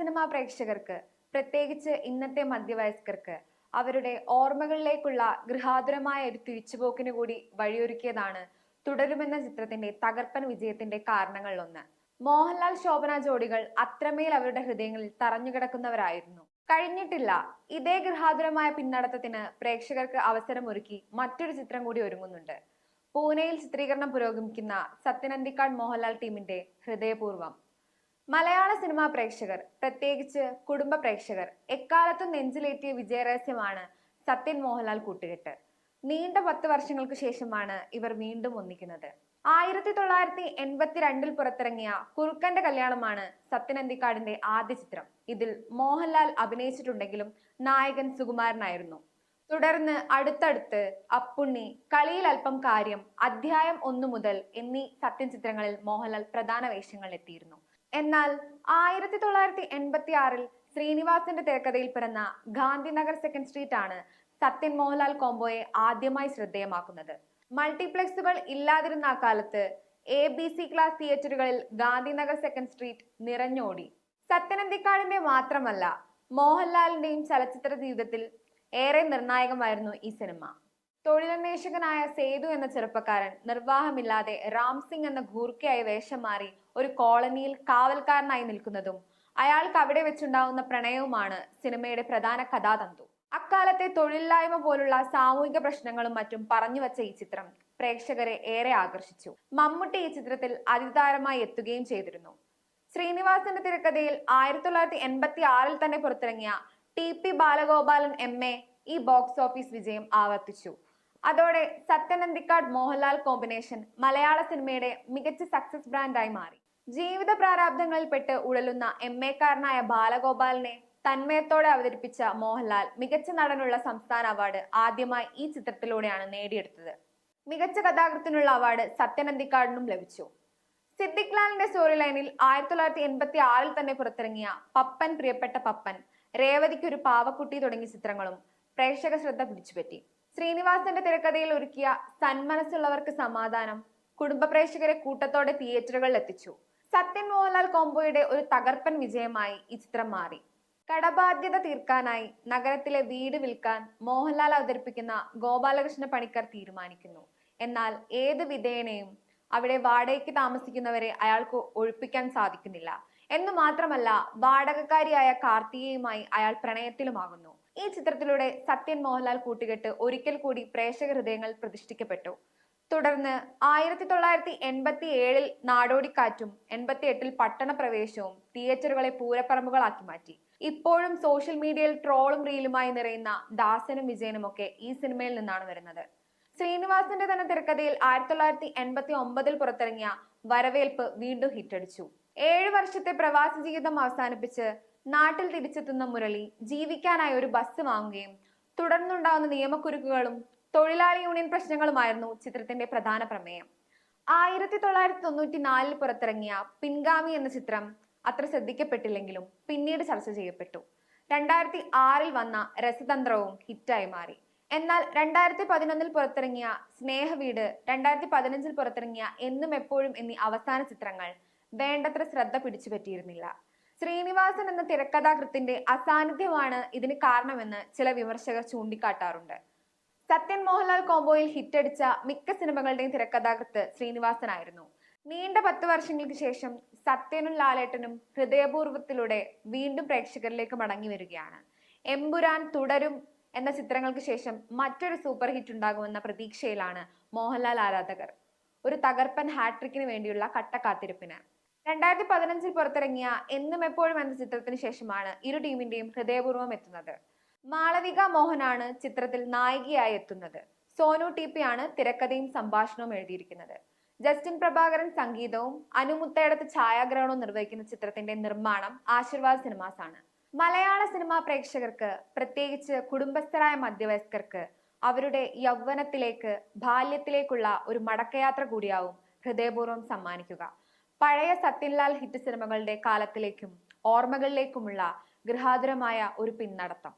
Cinema പ്രേക്ഷകർക്ക് പ്രത്യേകിച്ച് ഇന്നത്തെ മധ്യവയസ്കർക്ക് അവരുടെ ഓർമ്മകളിലേക്കുള്ള ഗൃഹാതുരമായ ഒരു തിരിച്ചുപോക്കിന് കൂടി വഴിയൊരുക്കിയതാണ് തുടരുമെന്ന ചിത്രത്തിന്റെ തകർപ്പൻ വിജയത്തിന്റെ കാരണങ്ങളിലൊന്ന്. മോഹൻലാൽ ശോഭന ജോഡികൾ അത്രമേൽ അവരുടെ ഹൃദയങ്ങളിൽ തറഞ്ഞുകിടക്കുന്നവരായിരുന്നു. കഴിഞ്ഞിട്ടില്ല. ഇതേ ഗൃഹാതുരമായ പിന്നടത്തത്തിന് പ്രേക്ഷകർക്ക് അവസരമൊരുക്കി മറ്റൊരു ചിത്രം കൂടി ഒരുങ്ങുന്നുണ്ട്. പൂനെയിൽ ചിത്രീകരണം പുരോഗമിക്കുന്ന സത്യനന്ദിക്കാട് മോഹൻലാൽ ടീമിന്റെ ഹൃദയപൂർവം മലയാള സിനിമാ പ്രേക്ഷകർ പ്രത്യേകിച്ച് കുടുംബ പ്രേക്ഷകർ എക്കാലത്തും നെഞ്ചിലേറ്റിയ വിജയരഹസ്യമാണ് സത്യൻ മോഹൻലാൽ കൂട്ടുകെട്ട്. നീണ്ട പത്ത് വർഷങ്ങൾക്ക് ശേഷമാണ് ഇവർ വീണ്ടും ഒന്നിക്കുന്നത്. ആയിരത്തി തൊള്ളായിരത്തി എൺപത്തിരണ്ടിൽ പുറത്തിറങ്ങിയ കുറുക്കന്റെ കല്യാണമാണ് സത്യൻ അന്തിക്കാടിന്റെ ആദ്യ ചിത്രം. ഇതിൽ മോഹൻലാൽ അഭിനയിച്ചിട്ടുണ്ടെങ്കിലും നായകൻ സുകുമാരനായിരുന്നു. തുടർന്ന് അടുത്തടുത്ത് അപ്പുണ്ണി കളിയിൽ അല്പം കാര്യം അധ്യായം ഒന്നു മുതൽ എന്നീ സത്യൻ ചിത്രങ്ങളിൽ മോഹൻലാൽ പ്രധാന വേഷങ്ങളിൽ എത്തിയിരുന്നു എന്നാൽ ആയിരത്തി തൊള്ളായിരത്തി എൺപത്തി ആറിൽ ശ്രീനിവാസിന്റെ തിരക്കഥയിൽ പിറന്ന ഗാന്ധിനഗർ സെക്കൻഡ് സ്ട്രീറ്റ് ആണ് സത്യൻ മോഹൻലാൽ കോംബോയെ ആദ്യമായി ശ്രദ്ധേയമാക്കുന്നത്. മൾട്ടിപ്ലക്സുകൾ ഇല്ലാതിരുന്ന ആ കാലത്ത് എ ബി സി ക്ലാസ് തിയേറ്ററുകളിൽ ഗാന്ധിനഗർ സെക്കൻഡ് സ്ട്രീറ്റ് നിറഞ്ഞോടി. സത്യനന്ദിക്കാടിന്റെ മാത്രമല്ല മോഹൻലാലിന്റെയും ചലച്ചിത്ര ജീവിതത്തിൽ ഏറെ നിർണായകമായിരുന്നു ഈ സിനിമ തൊഴിലന്വേഷകനായ സേതു എന്ന ചെറുപ്പക്കാരൻ നിർവാഹമില്ലാതെ റാം സിംഗ് എന്ന ഘൂർക്കയായി വേഷം മാറി ഒരു കോളനിയിൽ കാവൽക്കാരനായി നിൽക്കുന്നതും അയാൾക്ക് അവിടെ വെച്ചുണ്ടാവുന്ന പ്രണയവുമാണ് സിനിമയുടെ പ്രധാന കഥാതന്തു. അക്കാലത്തെ തൊഴിലില്ലായ്മ പോലുള്ള സാമൂഹിക പ്രശ്നങ്ങളും മറ്റും പറഞ്ഞു വച്ച ഈ ചിത്രം പ്രേക്ഷകരെ ഏറെ ആകർഷിച്ചു. മമ്മൂട്ടി ഈ ചിത്രത്തിൽ അതിതാരമായി എത്തുകയും ചെയ്തിരുന്നു. ശ്രീനിവാസന്റെ തിരക്കഥയിൽ ആയിരത്തി തൊള്ളായിരത്തി എൺപത്തി ആറിൽ തന്നെ പുറത്തിറങ്ങിയ T P Balagopalan M A ഈ ബോക്സ് ഓഫീസ് വിജയം ആവർത്തിച്ചു. അതോടെ സത്യനന്ദിക്കാട് മോഹൻലാൽ കോമ്പിനേഷൻ മലയാള സിനിമയുടെ മികച്ച സക്സസ് ബ്രാൻഡായി മാറി. ജീവിത പ്രാരാബ്ദങ്ങളിൽപ്പെട്ട് ഉഴലുന്ന എം എക്കാരനായ ബാലഗോപാലിനെ തന്മയത്തോടെ അവതരിപ്പിച്ച മോഹൻലാൽ മികച്ച നടനുള്ള സംസ്ഥാന അവാർഡ് ആദ്യമായി ഈ ചിത്രത്തിലൂടെയാണ് നേടിയെടുത്തത്. മികച്ച കഥാകൃത്തിനുള്ള അവാർഡ് സത്യനന്ദിക്കാടിനും ലഭിച്ചു. സിദ്ദിഖ് ലാലിന്റെ സ്റ്റോറി ലൈനിൽ ആയിരത്തി തൊള്ളായിരത്തി എൺപത്തി ആറിൽ തന്നെ പുറത്തിറങ്ങിയ പപ്പൻ പ്രിയപ്പെട്ട പപ്പൻ രേവതിക്കൊരു പാവക്കുട്ടി തുടങ്ങിയ ചിത്രങ്ങളും പ്രേക്ഷക ശ്രദ്ധ പിടിച്ചുപറ്റി. ശ്രീനിവാസന്റെ തിരക്കഥയിൽ ഒരുക്കിയ സന്മനസ്സുള്ളവർക്ക് സമാധാനം കുടുംബ പ്രേക്ഷകരെ കൂട്ടത്തോടെ തിയേറ്ററുകളിൽ എത്തിച്ചു. സത്യൻ മോഹൻലാൽ കോംബോയുടെ ഒരു തകർപ്പൻ വിജയമായി ഈ ചിത്രം മാറി. കടബാധ്യത തീർക്കാനായി നഗരത്തിലെ വീട് വിൽക്കാൻ മോഹൻലാൽ അവതരിപ്പിക്കുന്ന ഗോപാലകൃഷ്ണ പണിക്കർ തീരുമാനിക്കുന്നു. എന്നാൽ ഏത് വിധേയനെയും അവിടെ വാടകയ്ക്ക് താമസിക്കുന്നവരെ അയാൾക്ക് ഒഴിപ്പിക്കാൻ സാധിക്കുന്നില്ല. എന്നു മാത്രമല്ല വാടകക്കാരിയായ കാർത്തികയുമായി അയാൾ പ്രണയത്തിലുമാകുന്നു. ഈ ചിത്രത്തിലൂടെ സത്യൻ മോഹൻലാൽ കൂട്ടുകെട്ട് ഒരിക്കൽ കൂടി പ്രേക്ഷക ഹൃദയങ്ങൾ പ്രതിഷ്ഠിക്കപ്പെട്ടു. തുടർന്ന് ആയിരത്തി തൊള്ളായിരത്തി എൺപത്തി ഏഴിൽ നാടോടിക്കാറ്റും എൺപത്തി എട്ടിൽ പട്ടണപ്രവേശവും തിയേറ്ററുകളെ പൂരപ്പറമ്പുകളാക്കി മാറ്റി. ഇപ്പോഴും സോഷ്യൽ മീഡിയയിൽ ട്രോളും റീലുമായി നിറയുന്ന ദാസനും വിജയനും ഒക്കെ ഈ സിനിമയിൽ നിന്നാണ് വരുന്നത്. ശ്രീനിവാസന്റെ തന്നെ തിരക്കഥയിൽ ആയിരത്തി തൊള്ളായിരത്തി എൺപത്തി ഒമ്പതിൽ പുറത്തിറങ്ങിയ വരവേൽപ്പ് വീണ്ടും ഹിറ്റടിച്ചു. ഏഴ് വർഷത്തെ പ്രവാസ ജീവിതം അവസാനിപ്പിച്ച് നാട്ടിൽ തിരിച്ചെത്തുന്ന മുരളി ജീവിക്കാനായി ഒരു ബസ് വാങ്ങുകയും തുടർന്നുണ്ടാകുന്ന നിയമക്കുരുക്കുകളും തൊഴിലാളി യൂണിയൻ പ്രശ്നങ്ങളുമായിരുന്നു ചിത്രത്തിന്റെ പ്രധാന പ്രമേയം. ആയിരത്തി തൊള്ളായിരത്തി തൊണ്ണൂറ്റി നാലിൽ പുറത്തിറങ്ങിയ പിൻഗാമി എന്ന ചിത്രം അത്ര ശ്രദ്ധിക്കപ്പെട്ടില്ലെങ്കിലും പിന്നീട് ചർച്ച ചെയ്യപ്പെട്ടു. രണ്ടായിരത്തി ആറിൽ വന്ന രസതന്ത്രവും ഹിറ്റായി മാറി. എന്നാൽ രണ്ടായിരത്തി പതിനൊന്നിൽ പുറത്തിറങ്ങിയ സ്നേഹവീട് രണ്ടായിരത്തി പതിനഞ്ചിൽ പുറത്തിറങ്ങിയ എന്നും എപ്പോഴും എന്നീ അവസാന ചിത്രങ്ങൾ വേണ്ടത്ര ശ്രദ്ധ പിടിച്ചുപറ്റിയിരുന്നില്ല. ശ്രീനിവാസൻ എന്ന തിരക്കഥാകൃത്തിന്റെ അസാന്നിധ്യമാണ് ഇതിന് കാരണമെന്ന് ചില വിമർശകർ ചൂണ്ടിക്കാട്ടാറുണ്ട്. സത്യൻ മോഹൻലാൽ കോംബോയിൽ ഹിറ്റടിച്ച മിക്ക സിനിമകളുടെയും തിരക്കഥാകൃത്ത് ശ്രീനിവാസനായിരുന്നു. നീണ്ട പത്ത് വർഷങ്ങൾക്ക് ശേഷം സത്യനും ലാലേട്ടനും ഹൃദയപൂർവത്തിലൂടെ വീണ്ടും പ്രേക്ഷകരിലേക്ക് മടങ്ങി വരികയാണ്. എമ്പുരാൻ തുടരും എന്ന ചിത്രങ്ങൾക്ക് ശേഷം മറ്റൊരു സൂപ്പർ ഹിറ്റ് ഉണ്ടാകുമെന്ന പ്രതീക്ഷയിലാണ് മോഹൻലാൽ ആരാധകർ. ഒരു തകർപ്പൻ ഹാട്രിക്കിന് വേണ്ടിയുള്ള കട്ടക്കാത്തിരിപ്പിന് രണ്ടായിരത്തി പതിനഞ്ചിൽ പുറത്തിറങ്ങിയ എന്നും എപ്പോഴും എന്ന ചിത്രത്തിന് ശേഷമാണ് ഇരു ടീമിന്റെയും ഹൃദയപൂർവം എത്തുന്നത്. മാളവിക മോഹനാണ് ചിത്രത്തിൽ നായികയായി എത്തുന്നത്. സോനു ടി പി ആണ് തിരക്കഥയും സംഭാഷണവും എഴുതിയിരിക്കുന്നത്. ജസ്റ്റിൻ പ്രഭാകരൻ സംഗീതവും അനുമുത്തയിടത്ത് ഛായാഗ്രഹണവും നിർവഹിക്കുന്ന ചിത്രത്തിന്റെ നിർമ്മാണം ആശീർവാദ് സിനിമാസ് ആണ്. മലയാള സിനിമാ പ്രേക്ഷകർക്ക് പ്രത്യേകിച്ച് കുടുംബസ്ഥരായ മധ്യവയസ്കർക്ക് അവരുടെ യൗവനത്തിലേക്ക് ബാല്യത്തിലേക്കുള്ള ഒരു മടക്കയാത്ര കൂടിയാവും ഹൃദയപൂർവം സമ്മാനിക്കുക. പഴയ സത്യൻലാൽ ഹിറ്റ് സിനിമകളുടെ കാലത്തിലേക്കും ഓർമ്മകളിലേക്കുമുള്ള ഗൃഹാതുരമായ ഒരു പിന്നടത്തം.